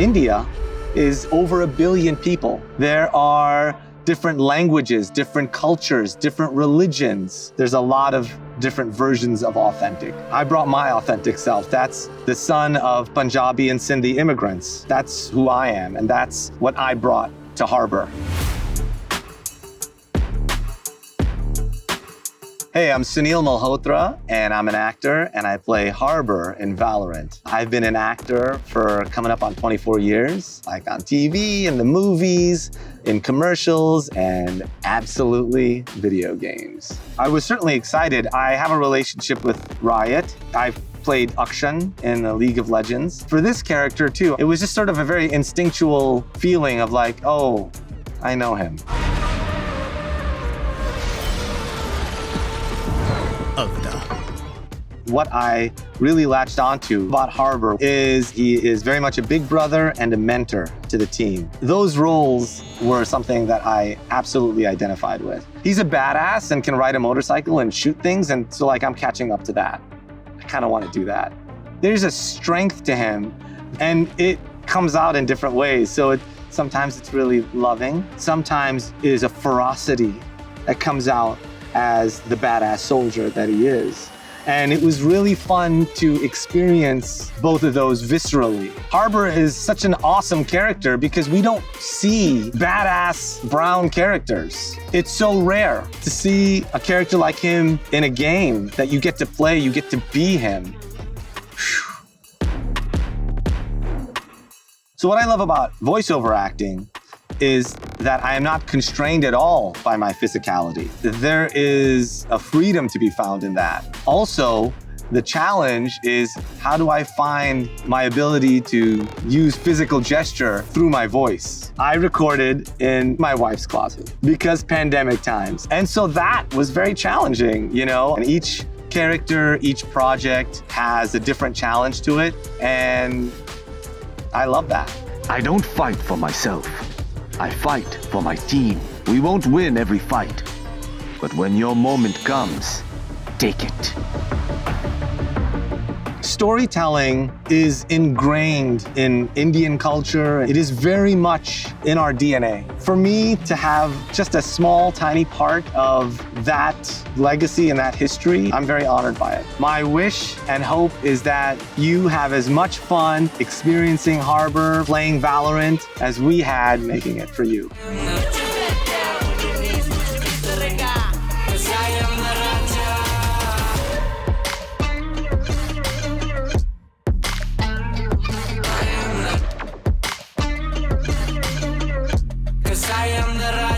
India is over a billion people. There are different languages, different cultures, different religions. There's a lot of different versions of authentic. I brought my authentic self. That's the son of Punjabi and Sindhi immigrants. That's who I am, and that's what I brought to Harbor. Hey, I'm Sunil Malhotra, and I'm an actor, and I play Harbor in Valorant. I've been an actor for coming up on 24 years, like on TV, in the movies, in commercials, and absolutely video games. I was certainly excited. I have a relationship with Riot. I've played Akshan in the League of Legends. For this character, too, it was just sort of a very instinctual feeling of like, oh, I know him. What I really latched onto about Harbor is he is very much a big brother and a mentor to the team. Those roles were something that I absolutely identified with. He's a badass and can ride a motorcycle and shoot things, and so like I'm catching up to that. I kind of want to do that. There's a strength to him, and it comes out in different ways. So it, sometimes it's really loving. Sometimes it is a ferocity that comes out as the badass soldier that he is. And it was really fun to experience both of those viscerally. Harbor is such an awesome character because we don't see badass brown characters. It's so rare to see a character like him in a game that you get to play, you get to be him. So, what I love about voiceover acting is that I am not constrained at all by my physicality. There is a freedom to be found in that. Also, the challenge is how do I find my ability to use physical gesture through my voice? I recorded in my wife's closet because pandemic times. And so that was very challenging, you know, and each character, each project has a different challenge to it. And I love that. I don't fight for myself. I fight for my team. We won't win every fight. But when your moment comes, take it. Storytelling is ingrained in Indian culture. It is very much in our DNA. For me to have just a small, tiny part of that legacy and that history, I'm very honored by it. My wish and hope is that you have as much fun experiencing Harbor, playing Valorant, as we had making it for you. I am the